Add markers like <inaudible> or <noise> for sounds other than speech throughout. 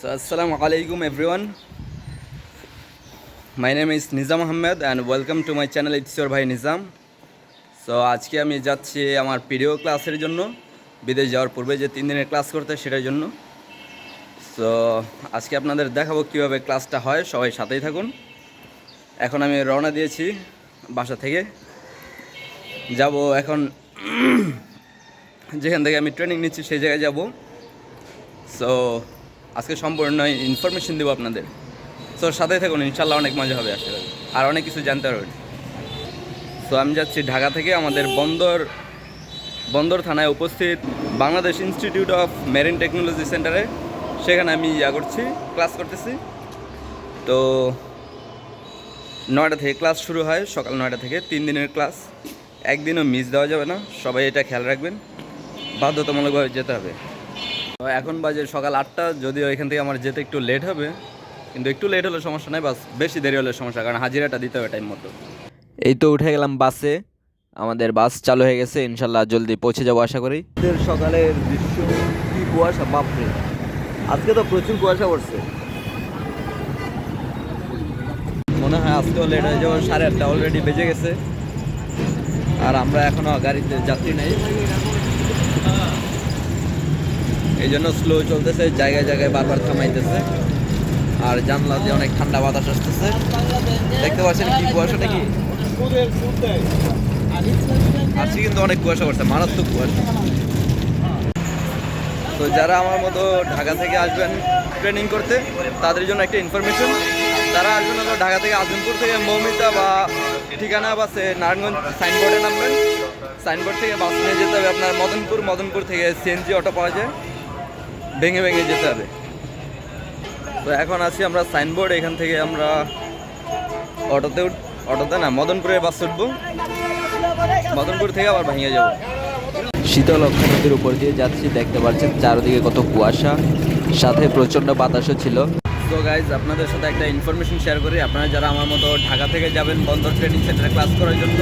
So, Assalamu alaikum everyone. My name is Nizam Ahmed and welcome to my channel It's your ভাই Nizam so আজকে আমি যাচ্ছি আমার প্রিয় ক্লাসের জন্য। বিদেশ যাওয়ার পূর্বে যে তিন দিনের ক্লাস করতে সেটার জন্য। সো আজকে আপনাদের দেখাবো কীভাবে ক্লাসটা হয়। সবাই সাথেই থাকুন। এখন আমি রওনা দিয়েছি বাসা থেকে। যাব এখন <clears throat> যেখান থেকে আমি ট্রেনিং নিচ্ছি সেই জায়গায় যাব। সো আজকে সম্পূর্ণ ইনফরমেশন দেবো আপনাদের। সো সাথে থাকুন, ইনশাল্লাহ অনেক মজা হবে আসলে আর অনেক কিছু জানতে পারবেন। সো আমি যাচ্ছি ঢাকা থেকে, আমাদের বন্দর বন্দর থানায় উপস্থিত Bangladesh institute of marine technology সেন্টারে সেখানে আমি ইয়া করছি ক্লাস করতেছি। তো, নয়টা থেকে ক্লাস শুরু হয়, সকাল নয়টা থেকে, তিন দিনের ক্লাস একদিনও মিস দেওয়া যাবে না, সবাই এটা খেয়াল রাখবেন। বাধ্যতামূলকভাবে যেতে হবে। এখন বাজে সকাল আটটা যদিও এখান থেকে আমার যেতে একটু লেট হবে কিন্তু একটু লেট হলে সমস্যা নাই বাস বেশি দেরি হলে সমস্যা কারণ হাজিরাটা দিতে হবে টাইম মতো। এই তো উঠে গেলাম বাসে আমাদের বাস চালু হয়ে গেছে ইনশাল্লাহ জলদি পৌঁছে যাব আশা করি। সকালের দৃশ্য কি কুয়াশা বাপরে আজকে তো প্রচুর কুয়াশা পড়ছে। মনে হয় আজকেও লেট হয়ে যাব সাড়ে আটটা অলরেডি বেজে গেছে আর আমরা এখনও গাড়িতে যাত্রী নেই। এই জন্য স্লো চলতেছে, জায়গায় জায়গায় বারবার থামাইতেছে। আর জানলা দিয়ে অনেক ঠান্ডা বাতাস আসতেছে। দেখতে পাচ্ছেন কি কুয়াশা নাকি আজকে কিন্তু অনেক কুয়াশা পড়ছে, মারাত্মক কুয়াশা। তো যারা আমার মতো ঢাকা থেকে আসবেন ট্রেনিং করতে, তাদের জন্য একটা ইনফরমেশন তারা আসবেন হলো ঢাকা থেকে আজমপুর থেকে মৌমিতা বা ঠিকানা বাসে নারায়ণগঞ্জ সাইনবোর্ডে নামবেন। সাইনবোর্ড থেকে বাস নিয়ে যেতে হবে আপনার মদনপুর। মদনপুর থেকে সিএনজি অটো পাওয়া যায়। ভেঙে ভেঙে যেতে হবে। তো এখন আছি আমরা সাইনবোর্ড, এখান থেকে আমরা অটোতে অটোতে না মদনপুরে বাস উঠবো। মদনপুর থেকে আবার ভেঙে যাব। শীতল নদীর উপর দিয়ে যাচ্ছি, দেখতে পাচ্ছেন চারদিকে কত কুয়াশা, সাথে প্রচণ্ড বাতাসও ছিল। তো গাইজ আপনাদের সাথে একটা ইনফরমেশন শেয়ার করি। আপনারা যারা আমার মতো ঢাকা থেকে যাবেন, বন্দর ট্রেনিং সেন্টারে ক্লাস করার জন্য,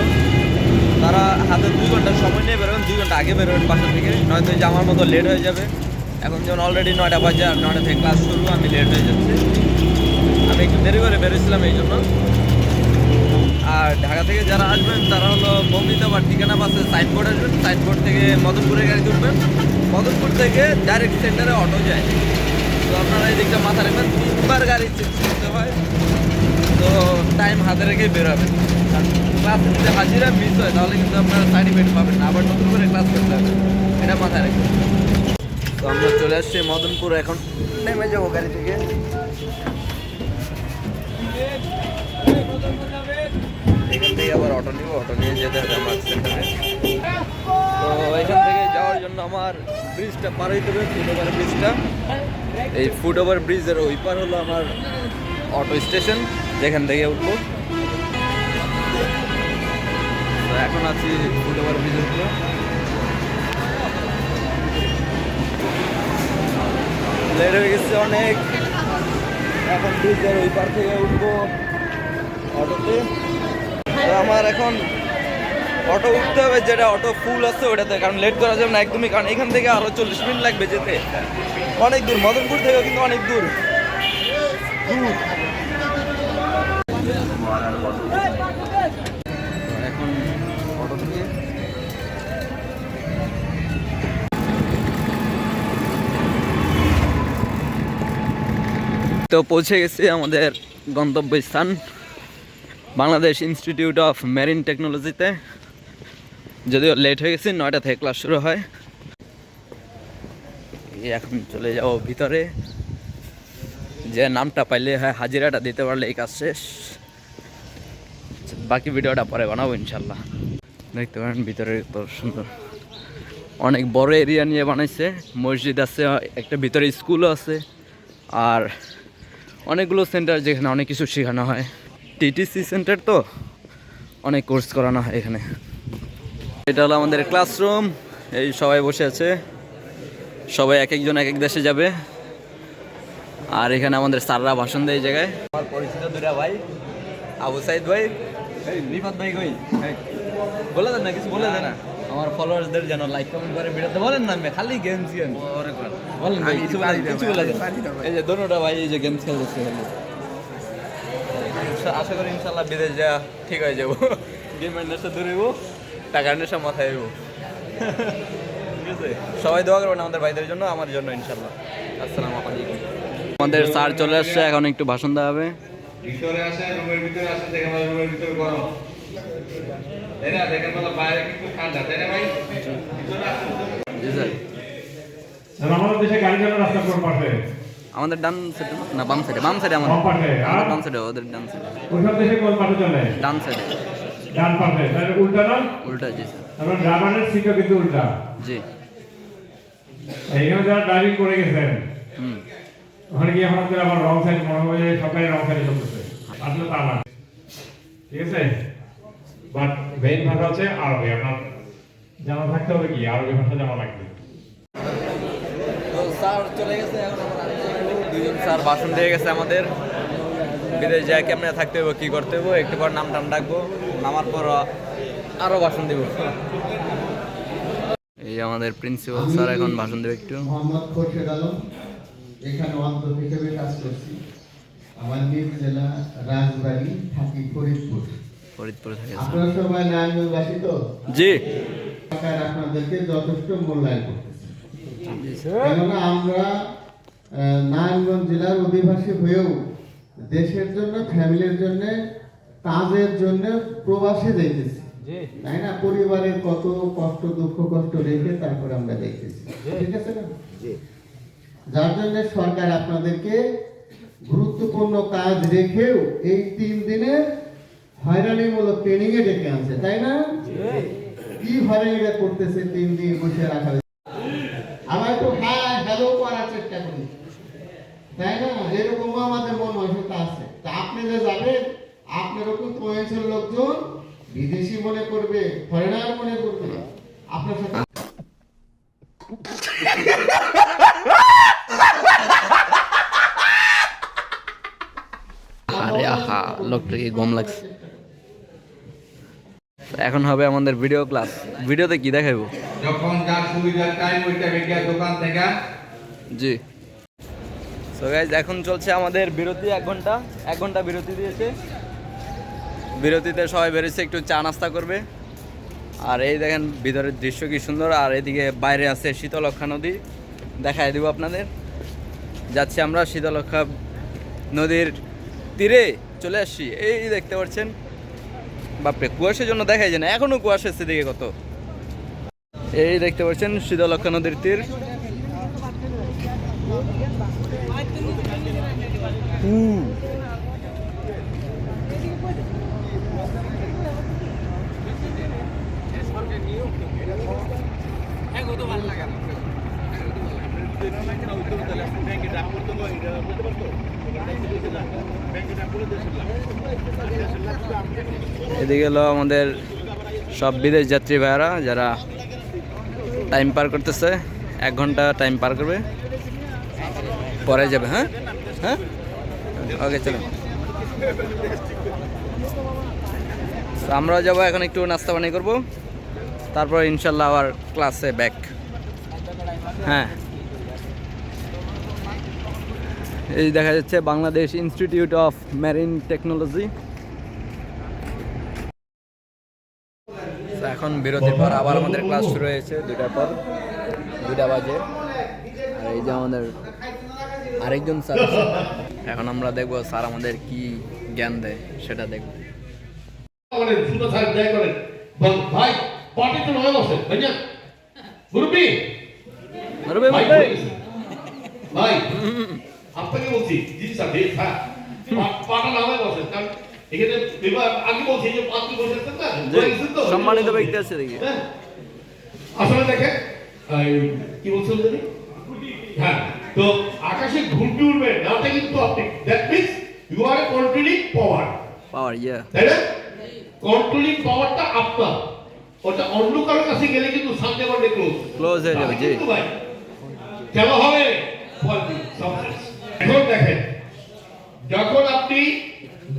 তারা হাতে দুই ঘণ্টা সময় নিয়ে বেরোবেন, দুই ঘণ্টা আগে বেরোবেন বাসা থেকে। নয়তো যে আমার মতো লেট হয়ে যাবে। এখন যেমন অলরেডি নয়টা বাজে আর নয়টা থেকে ক্লাস শুরু, আমি লেট হয়ে যাচ্ছি। আমি একটু দেরি করে বেরোছিলাম এই জন্য। আর ঢাকা থেকে যারা আসবেন, তারা হলো মমিতা বা ঠিকানা পাশে সাইনবোর্ড আসবেন। সাইনবোর্ড থেকে মদনপুরের গাড়ি উঠবেন মদনপুর থেকে ডাইরেক্ট সেন্টারে অটো যায়। তো আপনারা এই দিকটা মাথা রাখবেন, তিনবার গাড়ি চেঞ্জ করতে হয়। তো টাইম হাতে রেখে বেরোবেন। ক্লাসে যদি হাজিরা মিস হয়, তাহলে কিন্তু আপনারা সার্টিফিকেট পাবেন না। আবার নতুন করে ক্লাস করতে হবে। এটা মাথায় রাখবেন। তো আমরা চলে আসছি মদনপুর এখন। নেমে যাব গাড়ি থেকে। এখান থেকে আবার অটো নিব অটো নিয়ে যেতে হবে আমার সেন্টারে। তো এখান থেকে যাওয়ার জন্য আমার ব্রিজটা পার হইতে হবে ফুট ওভার ব্রিজটা এই ফুট ওভার ব্রিজের ওই পার হলো আমার অটো স্টেশন যেখান থেকে উঠবো। এখন আছি ফুট ওভার ব্রিজের লেট হয়ে গেছে অনেক। এখন ব্রিজের ওই পার থেকে উঠবো অটোতে। আমার এখন অটো উঠতে হবে, যেটা অটো ফুল আছে ওটাতে, কারণ লেট করা যাবে না একদমই, কারণ এখান থেকে আরও চল্লিশ মিনিট লাগবে যেতে। অনেক দূর, মদনপুর থেকেও কিন্তু অনেক দূর। দূর। তো পৌঁছে গেছি আমাদের গন্তব্যস্থান, বাংলাদেশ ইনস্টিটিউট অফ মেরিন টেকনোলজিতে যদিও লেট হয়ে গেছি, নয়টা থেকে ক্লাস শুরু হয়। এখন চলে যাব ভিতরে। যে নামটা পাইলে হয়, হাজিরাটা দিতে পারলে এই কাজ শেষ। বাকি ভিডিওটা পরে বানাবো ইনশাল্লাহ দেখতে পারেন, ভিতরে তো সুন্দর। অনেক বড় এরিয়া নিয়ে বানাইছে। মসজিদ আছে, একটা ভিতরে স্কুলও আছে। আর অনেকগুলো সেন্টার যেখানে অনেক কিছু শেখানো হয়। টিটিসি সেন্টার তো অনেক কোর্স করানো হয় এখানে। এটা হলো আমাদের ক্লাসরুম, এই সবাই বসে আছে। সবাই এক একজন এক এক দেশে যাবে। আর এখানে আমাদের সাররা ভাষণ দেয় এই জায়গায়। আমার পরিচিত দুটা ভাই, আবু সাইদ ভাই। ভাই বলে দেন না, কিছু বলে দেন না। আমার ফলোয়ার্সদের যেন লাইক কমেন্ট করে ভিডিওতে বলেন না আমি খালি গেম বলেন ভাই কিছু বলে কিছু বলে দেন। এই যে দোনোটা ভাই এই যে গেমস খেলতেছে আশা করি ইনশাল্লাহ বিদেশ যা ঠিক হয়ে যাব। গেমের নেশা দূরে হইব টাকার নেশা মাথায় হইব। ঠিক আছে? সবাই দোয়া করবেন আমাদের ভাইদের জন্য আমার জন্য ইনশাল্লাহ। আসসালামু আলাইকুম। আমাদের স্যার চলে আসছে এখন একটু ভাষণ দেওয়া হবে। ভিতরে আসে রুমের ভিতরে আসে দেখেন ভাই রুমের ভিতরে গরম। তাই না দেখেন বলো বাইরে কিন্তু ঠান্ডা তাই না ভাই? ভিতরে আসুন জি স্যার স্যার, আমাদের দেশে গাড়ি চালানোর রাস্তা কোন পাশে? আমাদের ডান সাইডে না? বাম সাইডে বাম সাইডে আমাদের। বাম আমাদের ডান সাইডে ওদের ডান সাইডে ওইসব দেশে কোন পাশে চলে? ডান সাইডে ডান পাশে তাহলে উল্টা না? উল্টা জি স্যার। তারপর ড্রাইভারের সিটও কিন্তু উল্টা। জি। এইখানে যারা ড্রাইভিং করে গেছেন হুম। ওখানে গিয়ে করে আমার রং সাইড মনে হবে সবাই রং সাইডে চলতেছে। আসলে তা না। ঠিক আছে? বাট মেইন ভাষা হচ্ছে আরবি। আপনার জানা থাকতে হবে কি? আরবি ভাষা জানা লাগবে। স্যার চলে গেছে। দুজন ভাষণ দিয়ে গেছে আমাদের। বিদেশ যায় কেমনে থাকতে হবে কি করতে হবে একটু পর নাম টাম ডাকবো। নামার পর আরও ভাষণ দিব। এই আমাদের প্রিন্সিপাল স্যার এখন ভাষণ দেবে একটু। মোহাম্মদ খোরশেদ আলম। এখানে অন্তর হিসেবে কাজ করছি। আমার নিজ জেলা রাজবাড়ি থাকি ফরিদপুর। ফরিদপুর থেকে। আপনারা সবাই নারায়ণগঞ্জবাসী তো? জি। আপনাদেরকে যথেষ্ট মূল্যায়ন করতেছে। কেননা আমরা নারায়ণগঞ্জ জেলার অধিবাসী হয়েও দেশের জন্য ফ্যামিলির জন্য কাজের জন্য প্রবাসে যাইতেছি তাই না? পরিবারের কত কষ্ট দুঃখ কষ্ট রেখে তারপরে আমরা দেখতেছি ঠিক আছে না? যার জন্য সরকার আপনাদেরকে গুরুত্বপূর্ণ কাজ রেখেও এই তিন দিনের হয়রানিমূলক ট্রেনিং এ ডেকে আনছে, তাই না? কি হয়রানিটা করতেছে তিন দিন বসে রাখা? আমরা একটু হাই হ্যালো করার চেষ্টা করি। তাই না? এরকম আমাদের মন মানসিকতা আছে। তা আপনি যে যাবেন, আপনার ওরকম প্রয়োজন লোকজন বিদেশি মনে করবে ফরেনার মনে করবে আপনার সাথে আরে আহা, লোকটাকে গম লাগছে। এখন হবে আমাদের ভিডিও ক্লাস ভিডিওতে কি দেখাইবো? যখন যার সুবিধার টাইম ওইটা বেরিয়ে দোকান থেকে। জি। সো গাইজ এখন চলছে আমাদের বিরতি এক ঘণ্টা এক ঘণ্টা বিরতি দিয়েছে। বিরতিতে সবাই বেরিয়েছে একটু চা নাস্তা করবে। আর এই দেখেন ভিতরের দৃশ্য কি সুন্দর আর এদিকে বাইরে আছে শীতলক্ষা নদী। দেখায় দিব আপনাদের। যাচ্ছি আমরা শীতলক্ষা নদীর তীরে চলে আসছি। এই দেখতে পাচ্ছেন বাপরে কুয়াশার জন্য দেখাই যায় না। এখনও কুয়াশা আছে দিকে কত। এই দেখতে পাচ্ছেন শীতলক্ষা নদীর তীর। এদিকে হলো আমাদের সব বিদেশ যাত্রী ভাইয়ারা, যারা টাইম পার করতেছে, এক ঘণ্টা টাইম পার করবে। পরে যাবে হ্যাঁ? হ্যাঁ? ওকে চলো। তো আমরাও যাব এখন একটু নাস্তা পানি করব। তারপর ইনশাল্লাহ আবার ক্লাসে ব্যাক হ্যাঁ। এই দেখা যাচ্ছে Bangladesh institute of marine technology এখন বিরতির পর আবার আমাদের ক্লাস শুরু হয়েছে। দুটার পর দুটা বাজে। আর এই যে আমাদের আরেকজন স্যার আছে। এখন আমরা দেখব স্যার আমাদের কি জ্ঞান দেয় সেটা দেখব। ভাই নয় বসে মুরব্বি আপনাকে বলছি জি স্যার জি স্যার পা- পাটা নামে বসে কারণ এখানে এবার আগে বলছি যে না জি, বলে গেছেন তো? সম্মানিত ব্যক্তি আছে দেখি। হ্যাঁ। আসলে দেখেন কি বলছেন জানি হ্যাঁ তো আকাশে ঘুরতে উঠবে নাটা কিন্তু আপনি that means you are controlling power power yeah তাই না? কন্ট্রোলিং পাওয়ারটা আপনার। ওটা অন্য কারোর কাছে গেলে কিন্তু সামনে বান্ডে ক্লোজ ক্লোজ হয়ে যাবে জি। কেন হবে। এখন দেখেন যখন আপনি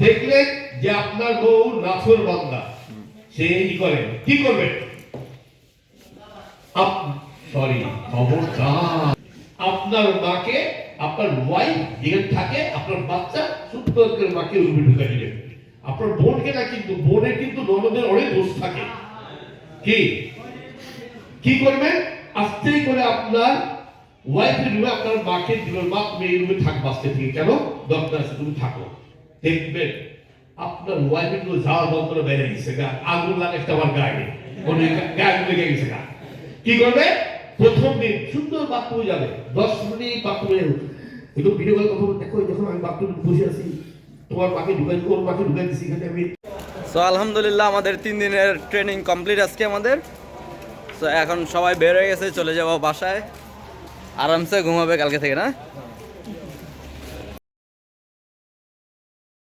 দেখলেন যে আপনার বউ নাছর বান্দা। সে কি করে? কি করবেন সরি খবরদার। আপনার মাকে, আপনার ওয়াইফ যেখানে থাকে, আপনার বাচ্চা সুন্দর করে মাকে রুমে ঢুকে দিলেন আপনার বোনকে না কিন্তু, বোনের কিন্তু ননদের অনেক দোষ থাকে। কি? কি করবেন আস্তে করে আপনার ওয়াইফের রুমে আপনার মাকে দিবেন মা তুমি রুমে থাকবা আজকে থেকে। কেন? দরকার আছে তুমি থাকো। দেখবেন আপনার ওয়াইফেরগুলো যাওয়ার বন্ধ বেড়ে গেছে। আগুন লাগাইছে আমার গায়ে। হয় গায়ে লেগে গেছে কি করবে? প্রথম দিন সুন্দর বাথরুমে যাবে। দশ মিনিট বাথরুমে একটু ভিডিও কল কথা দেখো? যখন আমি বাথরুমে বসে আছি। তোমার মাকে ঢুকাই ওর মাকে ঢুকাই দিছি। এখানে আমি সো আলহামদুলিল্লাহ, আমাদের তিন দিনের ট্রেনিং কমপ্লিট আজকে আমাদের। সো এখন সবাই বের হয়ে গেছে, চলে যাব বাসায়। আরামসে ঘুমাবে কালকে থেকে, না?